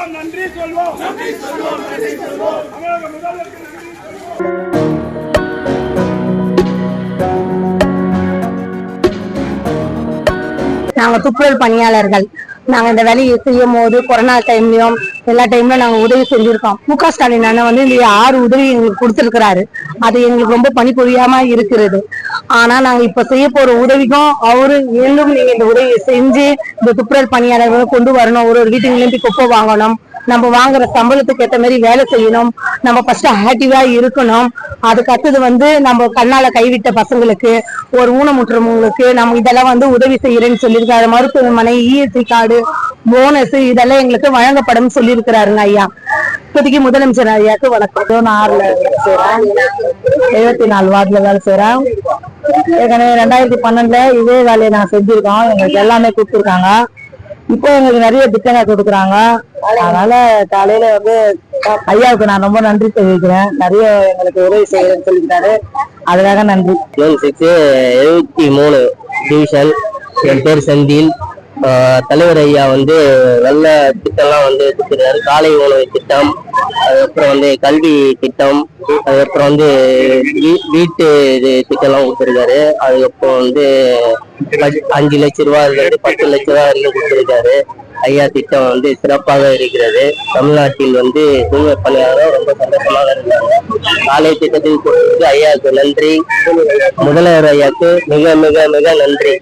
சொல்வோம் நன்றி சொல்வோம். நன்றி சொல்வோம் நன்றி சொல்வோம். தமிழக முதல்வருக்கு நன்றி நாங்க துப்புரல் பணியாளர்கள். நாங்க இந்த வேலையை செய்யும் போது கொரோனா டைம்லயும் எல்லா டைம்ல நாங்க உதவி செஞ்சிருக்கோம். மு க ஸ்டாலின் அண்ணன் வந்து இந்த ஆறு உதவி எங்களுக்கு கொடுத்திருக்கிறாரு. அது எங்களுக்கு ரொம்ப பணிபுரியாம இருக்கிறது. ஆனா நாங்க இப்ப செய்ய போற உதவிக்கும் அவரு மீண்டும் நீங்க இந்த உதவியை செஞ்சு இந்த துப்புரல் பணியாளர்களை கொண்டு வரணும். ஒரு ஒரு வீட்டுக்கு குப்பை வாங்கணும். நம்ம வாங்குற சம்பளத்துக்கு ஏத்த மாதிரி வேலை செய்யணும். நம்ம ஃபர்ஸ்ட் ஆக்டிவா இருக்கணும். அதுக்கு அடுத்தது வந்து நம்ம கண்ணால கைவிட்ட பசங்களுக்கு ஒரு ஊனமுற்றவங்களுக்கு நம்ம இதெல்லாம் வந்து உதவி செய்யறேன்னு சொல்லியிருக்காரு. மருத்துவமனை இஎஸ்சி கார்டு போனஸ் இதெல்லாம் எங்களுக்கு வழங்கப்படும் சொல்லியிருக்கிறாருங்க ஐயா. இப்போதைக்கு முதலமைச்சர் ஐயாக்கு வணக்கம். நான் ஆறுல வேலை செய்றேன். எழுபத்தி நாலு வார்டுல வேலை செய்றேன். ஏற்கனவே ரெண்டாயிரத்தி பன்னெண்டுல இதே வேலையை நான் செஞ்சிருக்கோம். எங்களுக்கு எல்லாமே கொடுத்துருக்காங்க. இப்போ எங்களுக்கு நிறைய திட்டங்கள் கொடுக்குறாங்க. அதனால காலையில வந்து ஐயாவுக்கு நான் ரொம்ப நன்றி தெரிவிக்கிறேன். நிறைய எங்களுக்கு உதவி செய்யறேன்னு சொல்லியிருக்காரு. அதுக்காக நன்றி. சிக்ஸ் எழுபத்தி மூணு டிவிஷன் என் பேர் செந்தில். தலைவர் ஐயா வந்து நல்ல திட்டம்லாம் வந்து கொடுத்துருக்காரு. காலை உணவு திட்டம் அதுக்கப்புறம் வந்து கல்வி திட்டம் அதுக்கப்புறம் வந்து வீ- வீட்டு இது திட்டம்லாம் கொடுத்துருக்காரு. அதுக்கப்புறம் வந்து அஞ்சு லட்ச ரூபா இருக்கிறது பத்து லட்ச ரூபா வரைக்கும் கொடுத்துருக்காரு. ஐயா திட்டம் வந்து சிறப்பாக இருக்கிறது. தமிழ்நாட்டில் வந்து தூய்மை பணியாளர் ரொம்ப சந்தோஷமாக இருக்காங்க காலை திட்டத்தில் ஐயாவுக்கு நன்றி. முதல்வர் ஐயாவுக்கு மிக மிக மிக நன்றி.